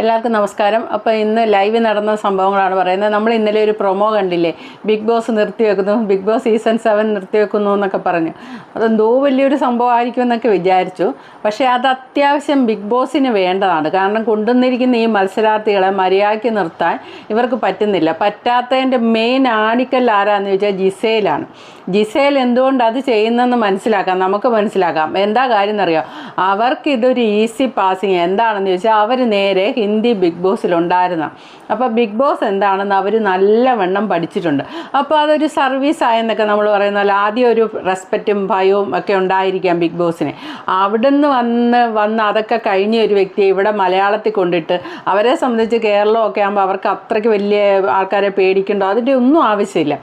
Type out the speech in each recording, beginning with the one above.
എല്ലാവർക്കും നമസ്കാരം. അപ്പോൾ ഇന്ന് ലൈവ് നടന്ന സംഭവങ്ങളാണ് പറയുന്നത്. നമ്മൾ ഇന്നലെ ഒരു പ്രൊമോ കണ്ടില്ലേ? ബിഗ് ബോസ് നിർത്തിവെക്കുന്നു ബിഗ് ബോസ് സീസൺ സെവൻ നിർത്തിവെക്കുന്നു എന്നൊക്കെ പറഞ്ഞു. അതെന്തോ വലിയൊരു സംഭവമായിരിക്കും എന്നൊക്കെ വിചാരിച്ചു. പക്ഷേ അത് അത്യാവശ്യം ബിഗ് ബോസിന് വേണ്ടതാണ്. കാരണം കൊണ്ടുവന്നിരിക്കുന്ന ഈ മത്സരാർത്ഥികളെ മര്യാദയ്ക്ക് നിർത്താൻ ഇവർക്ക് പറ്റുന്നില്ല. പറ്റാത്തതിന്റെ മെയിൻ ആണിക്കൽ ആരാന്ന് ചോദിച്ചാൽ ജിസേലാണ്. ജിസേൽ എന്തുകൊണ്ട് അത് ചെയ്യുന്നതെന്ന് മനസ്സിലാക്കാം നമുക്ക് മനസ്സിലാക്കാം. എന്താ കാര്യം എന്നറിയോ? അവർക്ക് ഇതൊരു ഈസി പാസിങ് എന്താണെന്ന് ചോദിച്ചാൽ അവർ നേരെ ഹിന്ദി ബിഗ് ബോസിലുണ്ടായിരുന്ന അപ്പോൾ ബിഗ് ബോസ് എന്താണെന്ന് അവർ നല്ലവണ്ണം പഠിച്ചിട്ടുണ്ട്. അപ്പോൾ അതൊരു സർവീസ് ആയെന്നൊക്കെ നമ്മൾ പറയുന്ന പോലെ ആദ്യം ഒരു റെസ്പെക്റ്റും ഭയവും ഒക്കെ ഉണ്ടായിരിക്കാം ബിഗ് ബോസിന് അവിടുന്ന് വന്ന് വന്ന് അതൊക്കെ കഴിഞ്ഞ ഒരു വ്യക്തിയെ ഇവിടെ മലയാളത്തിൽ കൊണ്ടിട്ട് അവരെ സംബന്ധിച്ച് കേരളമൊക്കെ ആകുമ്പോൾ അവർക്ക് അത്രയ്ക്ക് വലിയ ആൾക്കാരെ പേടിക്കണ്ടോ അതിന്റെ ഒന്നും ആവശ്യമില്ല.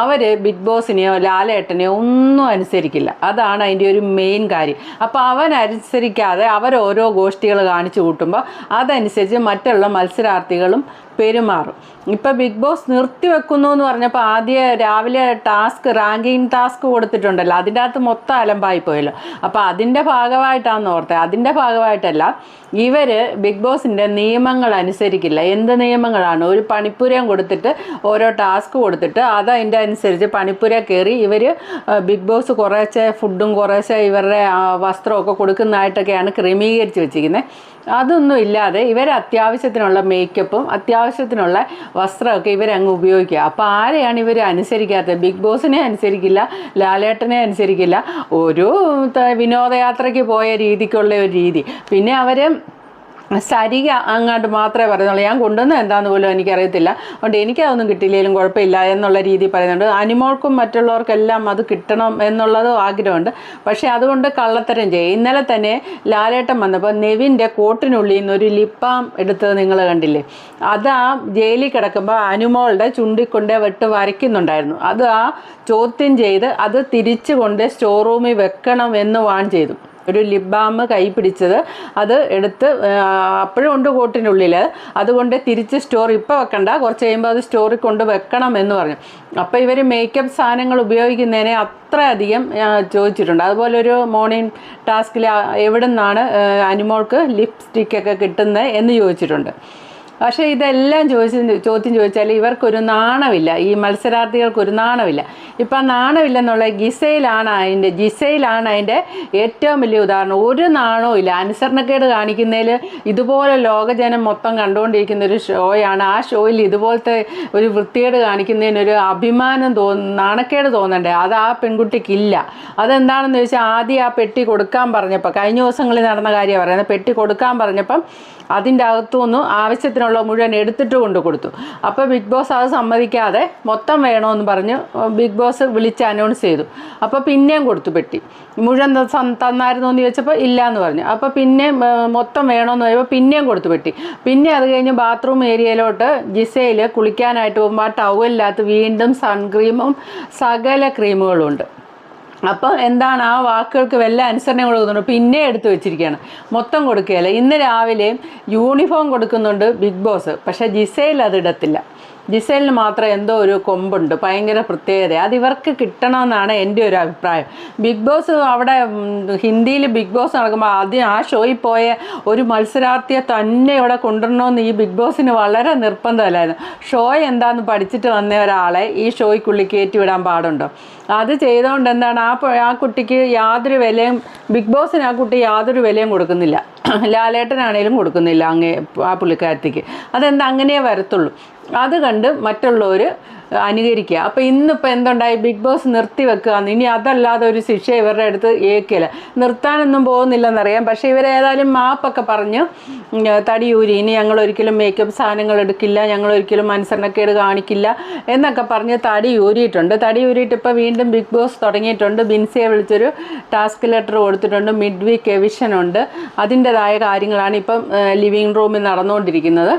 അവർ ബിഗ് ബോസിനെയോ ലാലേട്ടനെയോ ഒന്നും അനുസരിക്കില്ല. അതാണ് അതിന്റെ ഒരു മെയിൻ കാര്യം. അപ്പോൾ അവൻ അനുസരിക്കാതെ അവരോരോ ഓരോ ഗോഷ്ഠികൾ കാണിച്ചു കൂട്ടുമ്പോൾ അതനുസരിച്ച് മറ്റുള്ള മത്സരാർത്ഥികളും പെരുമാറും. ഇപ്പൊ ബിഗ് ബോസ് നിർത്തിവെക്കുന്നു എന്ന് പറഞ്ഞപ്പോൾ ആദ്യ രാവിലെ ടാസ്ക് റാങ്കിങ് ടാസ്ക് കൊടുത്തിട്ടുണ്ടല്ലോ. അതിന്റെ അകത്ത് മൊത്തം അലമ്പായി പോയല്ലോ. അപ്പോൾ അതിന്റെ ഭാഗമായിട്ടാണെന്ന് ഓർത്തത് അതിന്റെ ഭാഗമായിട്ടല്ല ഇവർ ബിഗ് ബോസിന്റെ നിയമങ്ങൾ അനുസരിക്കില്ല. എന്ത് നിയമങ്ങളാണ്? ഒരു പണിപ്പുരം കൊടുത്തിട്ട് ഓരോ ടാസ്ക് കൊടുത്തിട്ട് അത് അതിന്റെ അനുസരിച്ച് പണിപ്പുര കയറി ഇവർ ബിഗ് ബോസ് കുറേശ്ശെ ഫുഡും കുറേശ്ശെ ഇവരുടെ വസ്ത്രമൊക്കെ കൊടുക്കുന്നതായിട്ടൊക്കെയാണ് ക്രമീകരിച്ച് വെച്ചിരിക്കുന്നത് അതൊന്നും ഇല്ലാതെ ഇവർ അത്യാവശ്യത്തിനുള്ള മേക്കപ്പും അത്യാവശ്യത്തിനുള്ള വസ്ത്രമൊക്കെ ഇവരങ്ങ് ഉപയോഗിക്കുക. അപ്പോൾ ആരെയാണ് ഇവർ അനുസരിക്കാത്തത്? ബിഗ് ബോസിനെ അനുസരിക്കില്ല ലാലേട്ടനെ അനുസരിക്കില്ല. ഒരു വിനോദയാത്രയ്ക്ക് പോയ രീതിക്കുള്ള ഒരു രീതി. പിന്നെ അവർ സരിക അങ്ങോട്ട് മാത്രമേ പറയുന്നുള്ളൂ. ഞാൻ കൊണ്ടുവന്നത് എന്താന്ന് പോലും എനിക്കറിയത്തില്ല. അതുകൊണ്ട് എനിക്കതൊന്നും കിട്ടിയില്ലെങ്കിലും കുഴപ്പമില്ല എന്നുള്ള രീതി പറയുന്നുണ്ട്. അനിമോൾക്കും മറ്റുള്ളവർക്കെല്ലാം അത് കിട്ടണം എന്നുള്ളത് ആഗ്രഹമുണ്ട്. പക്ഷേ അതുകൊണ്ട് കള്ളത്തരം ചെയ്യും. ഇന്നലെ തന്നെ ലാലേട്ടൻ വന്നപ്പോൾ നെവിന്റെ കോട്ടിനുള്ളിൽ നിന്ന് ഒരു ലിപ്പാം എടുത്തത് നിങ്ങൾ കണ്ടില്ലേ? അത് ആ ജയിലിൽ കിടക്കുമ്പോൾ അനുമോളുടെ ചുണ്ടിക്കൊണ്ട് വെട്ട് വരയ്ക്കുന്നുണ്ടായിരുന്നു. അത് ആ ചോദ്യം ചെയ്ത് അത് തിരിച്ചു കൊണ്ട് സ്റ്റോർ റൂമിൽ വെക്കണം എന്ന് വാൺ ചെയ്തു. ഒരു ലിപ് ബാം കൈ പിടിച്ചത്. അത് എടുത്ത് അപ്പോഴും ഉണ്ട് കോട്ടിനുള്ളിൽ അതുകൊണ്ട് തിരിച്ച് സ്റ്റോർ ഇപ്പോൾ വെക്കണ്ട. കുറച്ച് കഴിയുമ്പോൾ അത് സ്റ്റോറിൽ കൊണ്ട് വെക്കണം എന്ന് പറഞ്ഞു. അപ്പോൾ ഇവർ മേക്കപ്പ് സാധനങ്ങൾ ഉപയോഗിക്കുന്നതിനെ അത്രയധികം ചോദിച്ചിട്ടുണ്ട്. അതുപോലെ ഒരു മോർണിംഗ് ടാസ്കിൽ എവിടെ നിന്നാണ് അനിമോൾക്ക് ലിപ്സ്റ്റിക്കൊക്കെ കിട്ടുന്നത് എന്ന് ചോദിച്ചിട്ടുണ്ട്. പക്ഷേ ഇതെല്ലാം ചോദിച്ച് ചോദ്യം ചോദിച്ചാൽ ഇവർക്കൊരു നാണമില്ല. ഈ മത്സരാർത്ഥികൾക്കൊരു നാണമില്ല. ഇപ്പം നാണമില്ലെന്നുള്ള ഗിസയിലാണ് അതിന്റെ ജിസയിലാണ് അതിന്റെ ഏറ്റവും വലിയ ഉദാഹരണം. ഒരു നാണവും ഇല്ല. അനുസരണക്കേട് കാണിക്കുന്നതിൽ ഇതുപോലെ ലോകജനം മൊത്തം കണ്ടുകൊണ്ടിരിക്കുന്ന ഒരു ഷോയാണ്. ആ ഷോയിൽ ഇതുപോലത്തെ ഒരു വൃത്തികേട് കാണിക്കുന്നതിനൊരു അഭിമാനം തോന്നുന്നു നാണക്കേട് തോന്നണ്ടേ? അത് ആ പെൺകുട്ടിക്കില്ല. അതെന്താണെന്ന് ചോദിച്ചാൽ ആദ്യം ആ പെട്ടി കൊടുക്കാൻ പറഞ്ഞപ്പോൾ കഴിഞ്ഞ ദിവസങ്ങളിൽ നടന്ന കാര്യം പറയുന്നത്. പെട്ടി കൊടുക്കാൻ പറഞ്ഞപ്പം അതിന്റെ അകത്തുനിന്ന് ആവശ്യത്തിനുള്ള മുഴുവൻ എടുത്തിട്ട് കൊണ്ട് കൊടുത്തു അപ്പോൾ ബിഗ് ബോസ് അത് സമ്മതിക്കാതെ മൊത്തം വേണമെന്ന് പറഞ്ഞു ബിഗ് ബോസ് വിളിച്ച് അനൗൺസ് ചെയ്തു. അപ്പോൾ പിന്നെയും കൊടുത്തു പെട്ടി. മുഴുവൻ തന്നായിരുന്നു എന്ന് ചോദിച്ചപ്പോൾ ഇല്ല എന്ന് പറഞ്ഞു അപ്പോൾ പിന്നെ മൊത്തം വേണമെന്ന് പറയുമ്പോൾ പിന്നെയും കൊടുത്തു പെട്ടി. പിന്നെ അത് കഴിഞ്ഞ് ബാത്റൂം ഏരിയയിലോട്ട് ജിസയിൽ കുളിക്കാനായിട്ട് പോകുമ്പോൾ ആ ടവലിനകത്ത് വീണ്ടും സൺക്രീമും സകല ക്രീമുകളും ഉണ്ട്. അപ്പോൾ എന്താണ് ആ വാക്കുകൾക്ക് വല്ല അനുസരണം കൊടുക്കുന്നുണ്ട് പിന്നെ എടുത്തു വെച്ചിരിക്കുകയാണ്. മൊത്തം കൊടുക്കുകയല്ല. ഇന്ന് രാവിലെയും യൂണിഫോം കൊടുക്കുന്നുണ്ട് ബിഗ് ബോസ്. പക്ഷേ ജിസയിൽ അത് ഇടത്തില്ല. ജിസേലിന് മാത്രം എന്തോ ഒരു കൊമ്പുണ്ട് ഭയങ്കര പ്രത്യേകത അത് ഇവർക്ക് കിട്ടണമെന്നാണ് എന്റെ ഒരു അഭിപ്രായം. ബിഗ് ബോസ് അവിടെ ഹിന്ദിയിൽ ബിഗ് ബോസ് നടക്കുമ്പോൾ ആദ്യം ആ ഷോയിൽ പോയ ഒരു മത്സരാർത്ഥിയെ തന്നെ ഇവിടെ കൊണ്ടുവരണമെന്ന് ഈ ബിഗ് ബോസിന് വളരെ നിർബന്ധമല്ലായിരുന്നു. ഷോ എന്താന്ന് പഠിച്ചിട്ട് വന്ന ഒരാളെ ഈ ഷോയ്ക്കുള്ളിൽ കയറ്റി വിടാൻ പാടുണ്ടോ? അത് ചെയ്തുകൊണ്ട് എന്താണ് ആ ആ കുട്ടിക്ക് യാതൊരു വിലയും ബിഗ് ബോസിന് ആ കുട്ടി യാതൊരു വിലയും കൊടുക്കുന്നില്ല. ലാലേട്ടനാണേലും കൊടുക്കുന്നില്ല അങ്ങേ ആ പുള്ളിക്കാരത്തിക്ക്. അതെന്താ അങ്ങനെയേ വരത്തുള്ളൂ. അത് കണ്ട് മറ്റുള്ളവർ അനുകരിക്കുക. അപ്പോൾ ഇന്നിപ്പോൾ എന്തുണ്ടായി? ബിഗ് ബോസ് നിർത്തി വെക്കുകയെന്ന് ഇനി അതല്ലാതെ ഒരു ശിക്ഷ ഇവരുടെ അടുത്ത് ഏക്കില്ല നിർത്താനൊന്നും പോകുന്നില്ലെന്നറിയാം. പക്ഷേ ഇവരേതായാലും മാപ്പൊക്കെ പറഞ്ഞ് തടിയൂരി ഇനി ഞങ്ങൾ ഒരിക്കലും മേക്കപ്പ് സാധനങ്ങൾ എടുക്കില്ല ഞങ്ങൾ ഒരിക്കലും അനുസരണക്കേട് കാണിക്കില്ല എന്നൊക്കെ പറഞ്ഞ് തടി ഊരിയിട്ടുണ്ട് തടി ഊരിയിട്ട് ഇപ്പോൾ വീണ്ടും ബിഗ് ബോസ് തുടങ്ങിയിട്ടുണ്ട്. ബിൻസിയെ വിളിച്ചൊരു ടാസ്ക് ലെറ്റർ കൊടുത്തിട്ടുണ്ട്. മിഡ് വീക്ക് എവിഷനുണ്ട് അതിന്റെതായ കാര്യങ്ങളാണ് ഇപ്പം ലിവിങ് റൂമിൽ നടന്നുകൊണ്ടിരിക്കുന്നത്.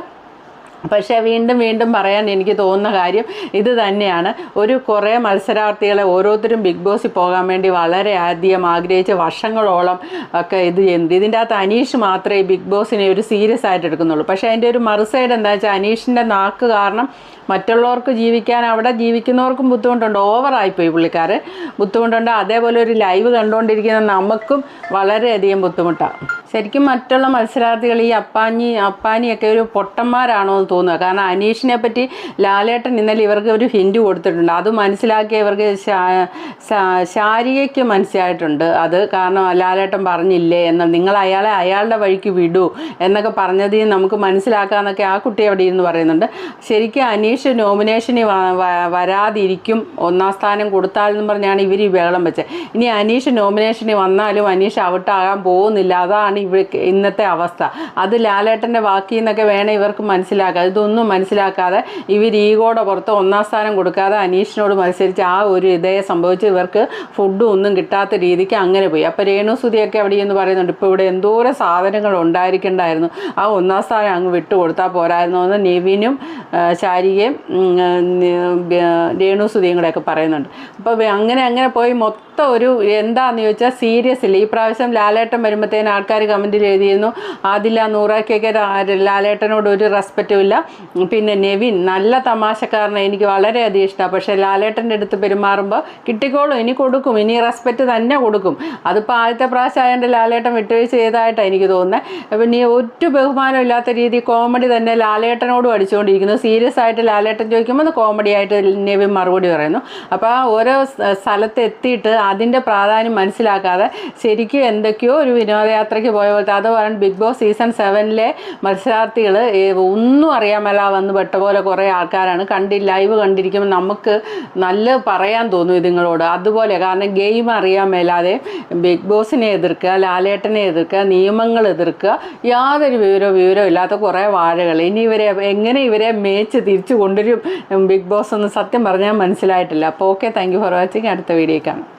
പക്ഷേ വീണ്ടും വീണ്ടും പറയാൻ എനിക്ക് തോന്നുന്ന കാര്യം ഇത് തന്നെയാണ്. ഒരു കുറേ മത്സരാർത്ഥികളെ ഓരോരുത്തരും ബിഗ് ബോസിൽ പോകാൻ വേണ്ടി വളരെ അധികം ആഗ്രഹിച്ച് വർഷങ്ങളോളം ഒക്കെ ഇത് ചെയ്യുന്നത് ഇതിന്റെ അകത്ത് അനീഷ് മാത്രമേ ബിഗ് ബോസിനെ ഒരു സീരിയസ് ആയിട്ട് എടുക്കുന്നുള്ളൂ. പക്ഷേ അതിന്റെ ഒരു മറുസൈഡ് എന്താ വെച്ചാൽ അനീഷിന്റെ നാക്ക് കാരണം മറ്റുള്ളവർക്ക് ജീവിക്കാൻ അവിടെ ജീവിക്കുന്നവർക്കും ബുദ്ധിമുട്ടുണ്ട്. ഓവറായിപ്പോയി പുള്ളിക്കാർ ബുദ്ധിമുട്ടുണ്ട്. അതേപോലെ ഒരു ലൈവ് കണ്ടുകൊണ്ടിരിക്കുന്ന നമുക്കും വളരെയധികം ബുദ്ധിമുട്ടാണ്. ശരിക്കും മറ്റുള്ള മത്സരാർത്ഥികൾ ഈ അപ്പാഞ്ഞി അപ്പാനിയൊക്കെ ഒരു പൊട്ടന്മാരാണോ എന്ന് തോന്നുക. കാരണം അനീഷിനെ പറ്റി ലാലേട്ടൻ ഇന്നലെ ഇവർക്ക് ഒരു ഹിൻഡ് കൊടുത്തിട്ടുണ്ട്. അത് മനസ്സിലാക്കിയ ഇവർക്ക് ശാരികയ്ക്ക് മനസ്സിലായിട്ടുണ്ട് അത്. കാരണം ലാലേട്ടൻ പറഞ്ഞില്ലേ എന്ന്. നിങ്ങൾ അയാളെ അയാളുടെ വഴിക്ക് വിടൂ എന്നൊക്കെ പറഞ്ഞതിൽ നമുക്ക് മനസ്സിലാക്കാമെന്നൊക്കെ ആ കുട്ടി അവിടെ ഇരുന്ന് പറയുന്നുണ്ട്. ശരിക്കും അനീഷ് നോമിനേഷന് വരാതിരിക്കും. ഒന്നാം സ്ഥാനം കൊടുത്താലെന്നും പറഞ്ഞാണ് ഇവർ ഈ ബഹളം വെച്ചത്. ഇനി അനീഷ് നോമിനേഷന് വന്നാലും അനീഷ് ഔട്ടാകാൻ പോകുന്നില്ല. അതാണ് ഇവ ഇന്നത്തെ അവസ്ഥ. അത് ലാലേട്ടന്റെ വാക്കിൽ നിന്നൊക്കെ വേണം ഇവർക്ക് മനസ്സിലാക്കാം ഇതൊന്നും മനസ്സിലാക്കാതെ ഇവർ ഈഗോടെ പുറത്ത് ഒന്നാം സ്ഥാനം കൊടുക്കാതെ അനീഷിനോട് മത്സരിച്ച് ആ ഒരു ഇതേ സംഭവിച്ച് ഇവർക്ക് ഫുഡും ഒന്നും കിട്ടാത്ത രീതിക്ക് അങ്ങനെ പോയി. അപ്പോൾ രേണുസുതിയൊക്കെ അവിടെ എന്ന് പറയുന്നുണ്ട് ഇപ്പോൾ ഇവിടെ എന്തോരം സാധനങ്ങൾ ഉണ്ടായിരിക്കണ്ടായിരുന്നു. ആ ഒന്നാം സ്ഥാനം അങ്ങ് വിട്ടുകൊടുത്താൽ പോരായിരുന്നു എന്ന് നിവിനും ശാരികയും രേണുസുതിയും കൂടെയൊക്കെ പറയുന്നുണ്ട്. അപ്പോൾ അങ്ങനെ അങ്ങനെ പോയി മൊത്തം ഒരു എന്താന്ന് ചോദിച്ചാൽ സീരിയസ് ഇല്ല? ഈ പ്രാവശ്യം ലാലേട്ടൻ വരുമ്പോഴത്തേന് ആൾക്കാർ കമന്റിൽ എഴുതിയിരുന്നു ആദില്ല നൂറാക്കിയൊക്കെ ലാലേട്ടനോട് ഒരു റെസ്പെക്റ്റും ഇല്ല. പിന്നെ നെവിൻ നല്ല തമാശക്കാരനെ എനിക്ക് വളരെയധികം ഇഷ്ടമാണ് പക്ഷേ ലാലേട്ടന്റെ അടുത്ത് പെരുമാറുമ്പോൾ കിട്ടിക്കോളും ഇനി കൊടുക്കും ഇനി റെസ്പെക്റ്റ് തന്നെ കൊടുക്കും. അതിപ്പോൾ ആദ്യത്തെ പ്രാവശ്യം ലാലേട്ടൻ വിട്ടുവീഴ്ച ചെയ്തതായിട്ടാണ് എനിക്ക് തോന്നുന്നത് പിന്നെ ഒറ്റ ബഹുമാനം ഇല്ലാത്ത രീതി കോമഡി തന്നെ ലാലേട്ടനോടും അടിച്ചുകൊണ്ടിരിക്കുന്നു. സീരിയസ് ആയിട്ട് ലാലേട്ടൻ ചോദിക്കുമ്പോൾ കോമഡി ആയിട്ട് നെവിൻ മറുപടി പറയുന്നു. അപ്പോൾ ഓരോ സ്ഥ- സ്ഥലത്ത് എത്തിയിട്ട് അതിന്റെ പ്രാധാന്യം മനസ്സിലാക്കാതെ ശരിക്കും എന്തൊക്കെയോ ഒരു വിനോദയാത്രയ്ക്ക് പോയ പോലത്തെ അത് പറഞ്ഞ് ബിഗ് ബോസ് സീസൺ സെവനിലെ മത്സരാർത്ഥികൾ ഒന്നും അറിയാൻ മേല വന്ന് പെട്ട പോലെ കുറേ ആൾക്കാരാണ്. കണ്ടി ലൈവ് കണ്ടിരിക്കുമ്പോൾ നമുക്ക് നല്ല പറയാൻ തോന്നും ഇതുങ്ങളോട്. അതുപോലെ കാരണം ഗെയിം അറിയാൻ മേലാതെ ബിഗ് ബോസിനെ എതിർക്കുക ലാലേട്ടനെ എതിർക്കുക നിയമങ്ങൾ എതിർക്കുക യാതൊരു വിവരവും വിവരവും ഇല്ലാത്ത കുറേ വാഴകൾ ഇനി ഇവരെ എങ്ങനെ ഇവരെ മേച്ച് തിരിച്ചു കൊണ്ടുവരും? ബിഗ് ബോസ് എന്ന് സത്യം പറഞ്ഞാൽ മനസ്സിലായിട്ടില്ല. അപ്പോൾ okay thank you for watching. അടുത്ത വീഡിയോ കാണാം.